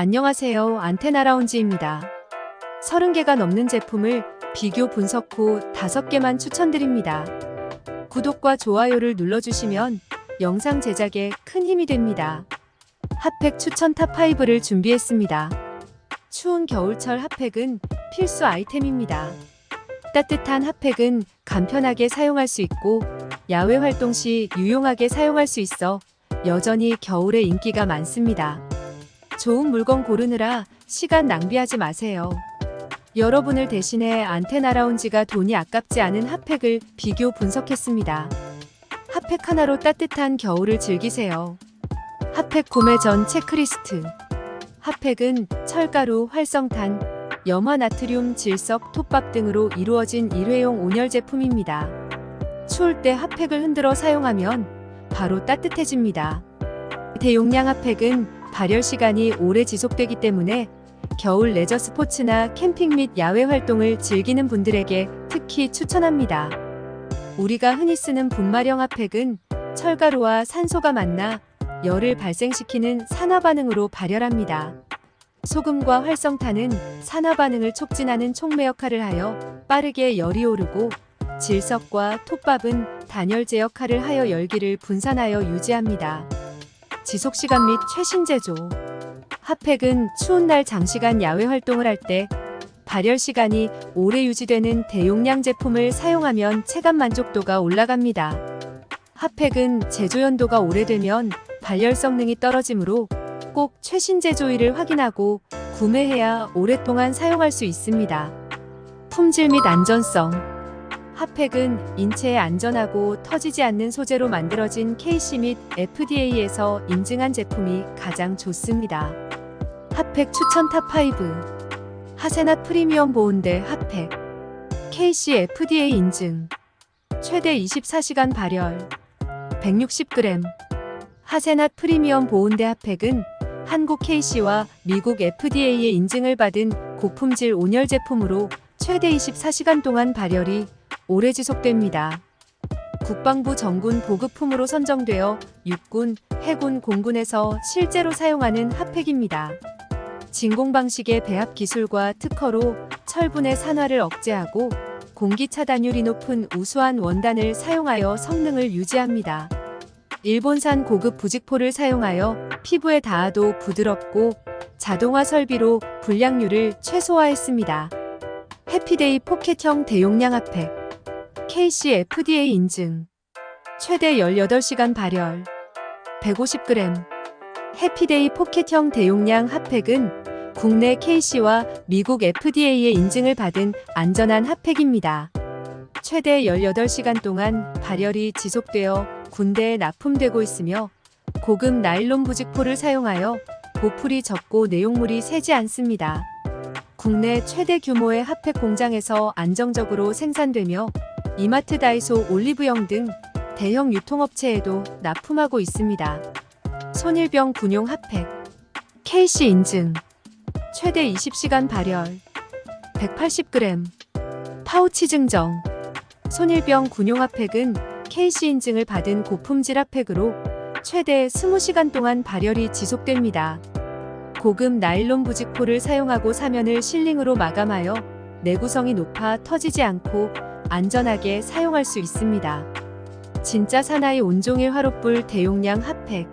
안녕하세요. 안테나 라운지입니다. 30개가 넘는 제품을 비교 분석 후 5개만 추천드립니다. 구독과 좋아요를 눌러주시면 영상 제작에 큰 힘이 됩니다. 핫팩 추천 탑5를 준비했습니다. 추운 겨울철 핫팩은 필수 아이템입니다. 따뜻한 핫팩은 간편하게 사용할 수 있고 야외 활동 시 유용하게 사용할 수 있어 여전히 겨울에 인기가 많습니다. 좋은 물건 고르느라 시간 낭비하지 마세요. 여러분을 대신해 안테나 라운지가 돈이 아깝지 않은 핫팩을 비교 분석했습니다. 핫팩 하나로 따뜻한 겨울을 즐기세요. 핫팩 구매 전 체크리스트. 핫팩은 철가루, 활성탄, 염화 나트륨, 질석, 톱밥 등으로 이루어진 일회용 온열 제품입니다. 추울 때 핫팩을 흔들어 사용하면 바로 따뜻해집니다. 대용량 핫팩은 발열 시간이 오래 지속되기 때문에 겨울 레저 스포츠나 캠핑 및 야외 활동을 즐기는 분들에게 특히 추천합니다. 우리가 흔히 쓰는 분말형 핫팩은 철가루와 산소가 만나 열을 발생시키는 산화 반응으로 발열합니다. 소금과 활성탄은 산화 반응을 촉진하는 촉매 역할을 하여 빠르게 열이 오르고 질석과 톱밥은 단열재 역할을 하여 열기를 분산하여 유지합니다. 지속 시간 및 최신 제조. 핫팩은 추운 날 장시간 야외 활동을 할 때 발열 시간이 오래 유지되는 대용량 제품을 사용하면 체감 만족도가 올라갑니다. 핫팩은 제조 연도가 오래되면 발열 성능이 떨어지므로 꼭 최신 제조일을 확인하고 구매해야 오랫동안 사용할 수 있습니다. 품질 및 안전성. 핫팩은 인체에 안전하고 터지지 않는 소재로 만들어진 KC 및 FDA에서 인증한 제품이 가장 좋습니다. 핫팩 추천 탑5 하세나 프리미엄 보온대 핫팩. KC FDA 인증. 최대 24시간 발열. 160g 하세나 프리미엄 보온대 핫팩은 한국 KC와 미국 FDA의 인증을 받은 고품질 온열 제품으로 최대 24시간 동안 발열이 오래 지속됩니다. 국방부 정군 보급품으로 선정되어 육군, 해군, 공군에서 실제로 사용하는 핫팩입니다. 진공 방식의 배합 기술과 특허로 철분의 산화를 억제하고 공기 차단율이 높은 우수한 원단을 사용하여 성능을 유지합니다. 일본산 고급 부직포를 사용하여 피부에 닿아도 부드럽고 자동화 설비로 불량률을 최소화했습니다. 해피데이 포켓형 대용량 핫팩 KC FDA 인증 최대 18시간 발열 150g 해피데이 포켓형 대용량 핫팩은 국내 KC와 미국 FDA의 인증을 받은 안전한 핫팩입니다. 최대 18시간 동안 발열이 지속되어 군대에 납품되고 있으며 고급 나일론 부직포를 사용하여 보풀이 적고 내용물이 새지 않습니다. 국내 최대 규모의 핫팩 공장에서 안정적으로 생산되며 이마트 다이소 올리브영 등 대형 유통업체에도 납품하고 있습니다. 손일병 군용 핫팩 KC 인증 최대 20시간 발열 180g 파우치 증정 손일병 군용 핫팩은 KC 인증을 받은 고품질 핫팩으로 최대 20시간 동안 발열이 지속됩니다. 고급 나일론 부직포를 사용하고 사면을 실링으로 마감하여 내구성이 높아 터지지 않고 안전하게 사용할 수 있습니다. 진짜 사나이 온종일 화롯불 대용량 핫팩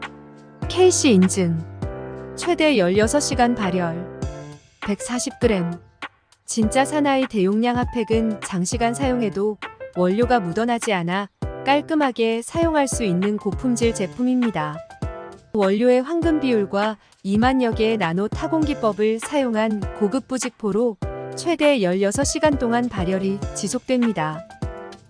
KC 인증 최대 16시간 발열 140g 진짜 사나이 대용량 핫팩은 장시간 사용해도 원료가 묻어나지 않아 깔끔하게 사용할 수 있는 고품질 제품입니다. 원료의 황금 비율과 2만여 개의 나노 타공 기법을 사용한 고급 부직포로 최대 16시간 동안 발열이 지속됩니다.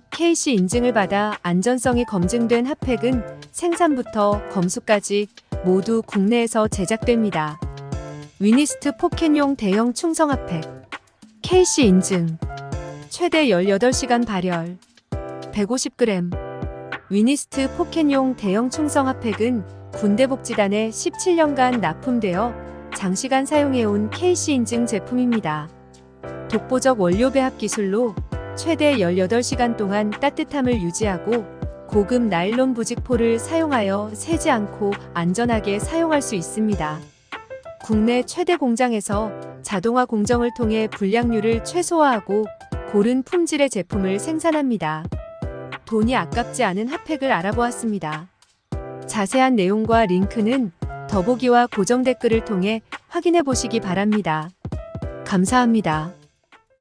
KC 인증을 받아 안전성이 검증된 핫팩은 생산부터 검수까지 모두 국내에서 제작됩니다. 위니스트 포켓용 대형 충성 핫팩 KC 인증 최대 18시간 발열 150g 위니스트 포켓용 대형 충성 핫팩은 군대복지단에 17년간 납품되어 장시간 사용해온 KC 인증 제품입니다. 독보적 원료 배합 기술로 최대 18시간 동안 따뜻함을 유지하고 고급 나일론 부직포를 사용하여 새지 않고 안전하게 사용할 수 있습니다. 국내 최대 공장에서 자동화 공정을 통해 불량률을 최소화하고 고른 품질의 제품을 생산합니다. 돈이 아깝지 않은 핫팩을 알아보았습니다. 자세한 내용과 링크는 더보기와 고정 댓글을 통해 확인해 보시기 바랍니다. 감사합니다.